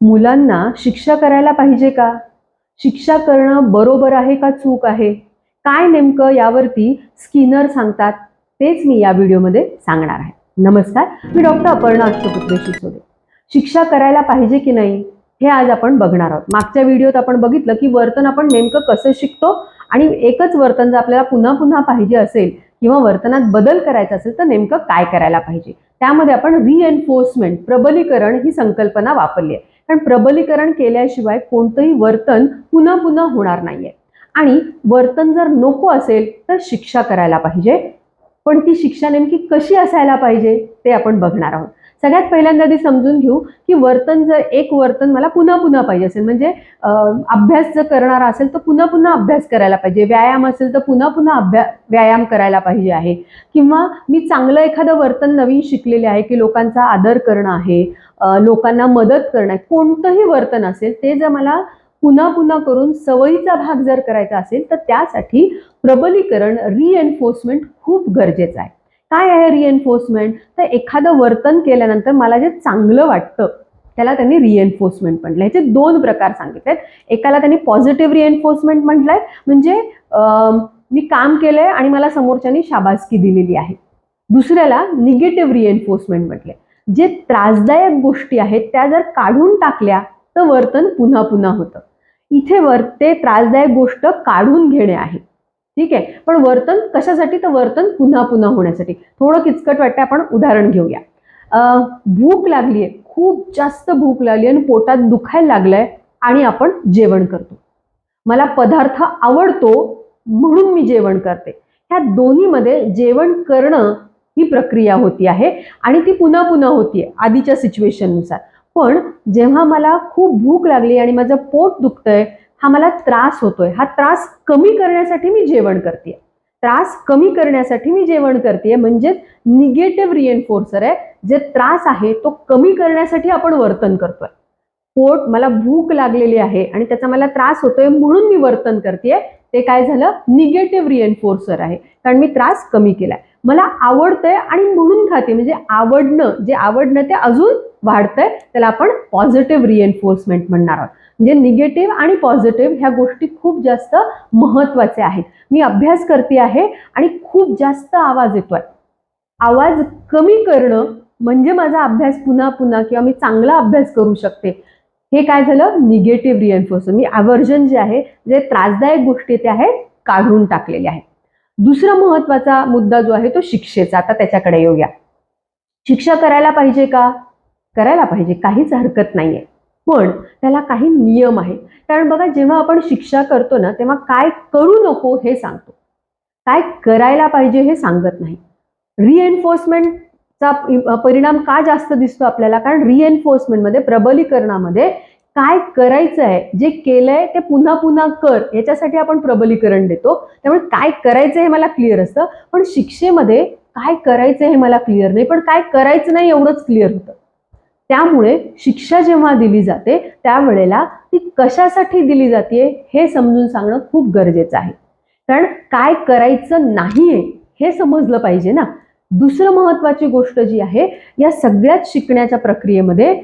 मुलांना शिक्षा करायला पाहिजे का? शिक्षा करणं बरोबर आहे का चूक आहे? काय नेमकं यावरती स्किनर सांगतात? तेच मी या व्हिडिओमध्ये सांगणार आहे. नमस्कार मी डॉक्टर अपर्णा अष्टपुत्रे शिसोदे. शिक्षा करायला पाहिजे की नाही हे आज आपण बघणार आहोत. मागच्या व्हिडिओत आपण बघितलं की वर्तन आपण नेमकं कसं शिकतो आणि एकच वर्तन जर आपल्याला पुन्हा पुन्हा पाहिजे असेल किंवा वर्तनात बदल करायचा असेल तर नेमकं काय करायला पाहिजे? त्यामध्ये आपण रिएन्फोर्समेंट प्रबलीकरण ही संकल्पना वापरली आहे. कारण प्रबलीकरण केल्याशिवाय कोणतंही वर्तन पुन्हा पुन्हा होणार नाहीये. आणि वर्तन जर नको असेल तर शिक्षा करायला पाहिजे. पण ती शिक्षा नेमकी कशी असायला पाहिजे ते आपण बघणार आहोत. सगळ्यात पहिल्यांदा आधी समजून घेऊ की वर्तन जर एक वर्तन मला पुन्हा पुन्हा पाहिजे असेल म्हणजे अभ्यास जर करणारा असेल तर पुन्हा पुन्हा अभ्यास करायला पाहिजे. व्यायाम असेल तर पुन्हा पुन्हा अभ्या व्यायाम करायला पाहिजे आहे. किंवा मी चांगलं एखादं वर्तन नवीन शिकलेले आहे की लोकांचा आदर करणं आहे लोकांना मदत करणं आहे कोणतंही वर्तन असेल ते जर मला पुन्हा पुन्हा करून सवयीचा भाग जर करायचा असेल तर त्यासाठी प्रबलीकरण रिएन्फोर्समेंट खूप गरजेचं आहे. काय आहे रिएन्फोर्समेंट तर एखादं वर्तन केल्यानंतर मला जे चांगलं वाटतं त्याला त्यांनी रिएन्फोर्समेंट म्हटलं. ह्याचे दोन प्रकार सांगितले एकाला त्यांनी पॉझिटिव्ह रिएन्फोर्समेंट म्हटलंय म्हणजे मी काम केलंय आणि मला समोरच्यानी शाबासकी दिलेली आहे. दुसऱ्याला निगेटिव्ह रिएन्फोर्समेंट म्हटले जे त्रासदायक गोष्टी आहेत त्या जर काढून टाकल्या तर वर्तन पुन्हा पुन्हा होतं. इथे वर ते त्रासदायक गोष्ट काढून घेणे आहे. ठीक आहे? पण वर्तन कशासाठी? तर वर्तन पुन्हा पुन्हा होण्यासाठी. थोडं किचकट वाटतं आपण उदाहरण घेऊया. अं, भूक लागली आहे खूप जास्त भूक लागली आणि पोटात दुखायला लागलंय आणि आपण जेवण करतो. मला पदार्थ आवडतो म्हणून मी जेवण करते. ह्या दोन्हीमध्ये जेवण करणं ही प्रक्रिया होती आहे आणि ती पुन्हा पुन्हा होतीये आधीच्या सिच्युएशननुसार पण जेव्हा मला खूप भूक लागली आणि माझं पोट दुखतंय हा मला त्रास होतोय. हा त्रास कमी करण्यासाठी मी जेवण करते त्रास कमी करण्यासाठी मी जेवण करते म्हणजेच निगेटिव्ह रिएन्फोर्सर आहे जे त्रास आहे तो कमी करण्यासाठी आपण वर्तन करतोय. पोट मला भूक लागलेली आहे आणि त्याचा मला त्रास होतोय म्हणून मी वर्तन करते ते काय झालं? निगेटिव्ह रिएन्फोर्सर आहे. कारण मी त्रास कमी केलाय. मला आवडतंय आणि म्हणून खाते. म्हणजे आवडणं जे आवडणं ते अजून वाढतंय त्याला आपण पॉझिटिव्ह रिएन्फोर्समेंट म्हणणार आहोत. म्हणजे निगेटिव्ह आणि पॉझिटिव्ह ह्या गोष्टी खूप जास्त महत्त्वाचे आहेत. मी अभ्यास करते आहे आणि खूप जास्त आवाज येतोय. आवाज कमी करणं म्हणजे माझा अभ्यास पुन्हा पुन्हा किंवा मी चांगला अभ्यास करू शकते. हे काय झालं? निगेटिव्ह रिएन्फोर्स मी अवर्जन जे आहे जे त्रासदायक गोष्टी ते आहेत काढून टाकलेले आहेत. दुसरा महत्त्वाचा मुद्दा जो आहे तो शिक्षेचा. आता त्याच्याकडे येऊया. शिक्षा करायला पाहिजे का? करायला पाहिजे. काहीच हरकत नाहीये. पण त्याला काही नियम आहेत. कारण बघा जेव्हा आपण शिक्षा करतो ना तेव्हा काय करू नको हे सांगतो. काय करायला पाहिजे हे सांगत नाही. रिएन्फोर्समेंटचा परिणाम का जास्त दिसतो आपल्याला? कारण रिएन्फोर्समेंटमध्ये प्रबलीकरणामध्ये काय करायचं आहे जे केलंय ते पुन्हा पुन्हा कर याच्यासाठी आपण प्रबलीकरण देतो. त्यामुळे काय करायचं हे मला क्लिअर असतं. पण शिक्षेमध्ये काय करायचं हे मला क्लिअर नाही. पण काय करायचं नाही एवढंच क्लिअर होतं. त्यामुळे शिक्षा जेव्हा दिली जाते त्यावेळेला ती कशासाठी दिली जाते हे समजून सांगणं खूप गरजेचं आहे. कारण काय करायचं नाहीये हे समजलं पाहिजे ना. दुसरं महत्वाची गोष्ट जी आहे या सगळ्याच शिकण्याच्या प्रक्रियेमध्ये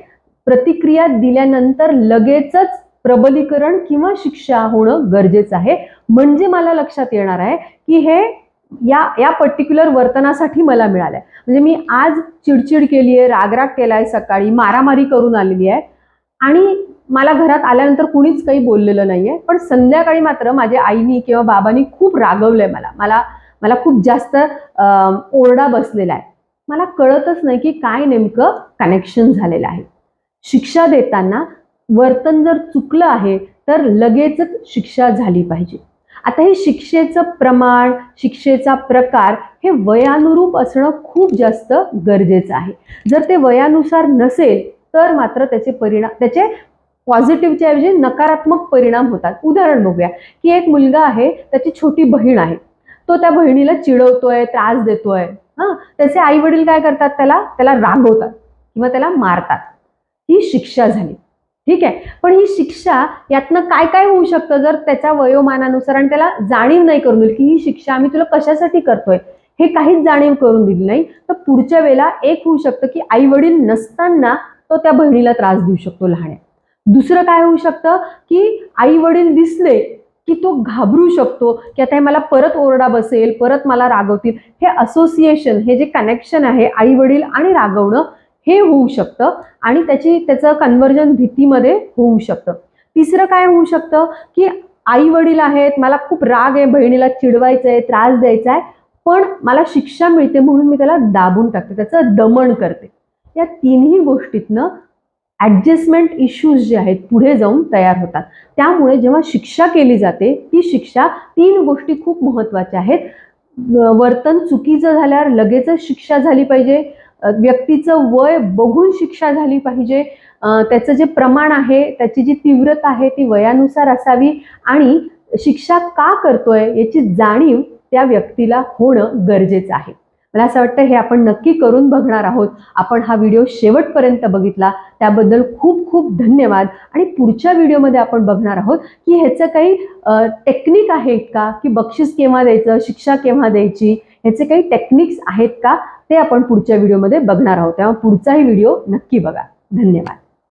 प्रतिक्रिया दिल्यानंतर लगेचच प्रबलीकरण किंवा शिक्षा होणं गरजेचं आहे. म्हणजे मला लक्षात येणार आहे की हे या या पर्टिक्युलर वर्तनासाठी मला मिळालंय. म्हणजे मी आज चिडचिड केली आहे रागराग केलाय सकाळी मारामारी करून आलेली आहे. आणि मला घरात आल्यानंतर कुणीच काही बोललेलं नाहीये. पण संध्याकाळी मात्र माझ्या आईनी किंवा बाबांनी खूप रागवलंय मला. मला मला खूप जास्त ओरडा बसलेला आहे. मला कळतच नाही की काय नेमकं कनेक्शन झालेलं आहे. शिक्षा देताना वर्तन जर चुकलं आहे तर लगेचच शिक्षा झाली पाहिजे. आता हे शिक्षेचं प्रमाण शिक्षेचा प्रकार हे वयानुरूप असणं खूप जास्त गरजेचं आहे. जर ते वयानुसार नसेल तर मात्र त्याचे परिणाम त्याचे पॉझिटिव्हच्या ऐवजी नकारात्मक परिणाम होतात. उदाहरण बघूया. की एक मुलगा आहे त्याची छोटी बहीण आहे. तो त्या बहिणीला चिडवतोय त्रास देतोय. हा त्याचे आई वडील काय करतात त्याला? त्याला रागवतात किंवा त्याला मारतात. ही शिक्षा झाली. ठीक आहे? पण ही शिक्षा यातनं काय काय होऊ शकतं जर त्याच्या वयोमानानुसार आणि त्याला जाणीव नाही करून दिली? की ही शिक्षा आम्ही तुला कशासाठी करतोय? हे काहीच जाणीव करून दिली नाही. तर पुढच्या वेळेला एक होऊ शकतं की आई वडील नसताना तो त्या बहिणीला त्रास देऊ शकतो लहान आहे दुसरं काय होऊ शकतं की आई वडील दिसले की तो घाबरू शकतो की आता हे मला परत ओरडा बसेल परत मला रागवतील. हे असोसिएशन हे जे कनेक्शन आहे आई वडील आणि रागवणं हे होऊ शकतं आणि त्याची त्याचं कन्वर्जन भीतीमध्ये होऊ शकतं. तिसरं काय होऊ शकतं? की आई वडील आहेत मला खूप राग आहे बहिणीला चिडवायचं आहे त्रास द्यायचा आहे पण मला शिक्षा मिळते म्हणून मी त्याला दाबून टाकते त्याचं दमन करते. या तिन्ही गोष्टीतनं ॲडजस्टमेंट इश्यूज जे आहेत पुढे जाऊन तयार होतात. त्यामुळे जेव्हा शिक्षा केली जाते ती शिक्षा तीन गोष्टी खूप महत्त्वाच्या आहेत. वर्तन चुकीचं झाल्यावर लगेचच शिक्षा झाली पाहिजे. व्यक्तीचं वय बघून शिक्षा झाली पाहिजे. त्याचं जे प्रमाण आहे त्याची जी तीव्रता आहे ती वयानुसार असावी. आणि शिक्षा का करतोय याची जाणीव त्या व्यक्तीला होणं गरजेचं आहे. मला असं वाटतं हे आपण नक्की करून बघणार आहोत. आपण हा व्हिडिओ शेवटपर्यंत बघितला. त्याबद्दल खूप खूप धन्यवाद. आणि पुढच्या व्हिडिओमध्ये आपण बघणार आहोत की ह्याचं काही टेक्निक आहेत का? की बक्षीस केव्हा द्यायचं? शिक्षा केव्हा द्यायची? ह्याचे काही टेक्निक्स आहेत का? ते आपण पुढच्या व्हिडिओमध्ये बघणार आहोत. तेव्हा पुढचाही व्हिडिओ नक्की बघा. धन्यवाद.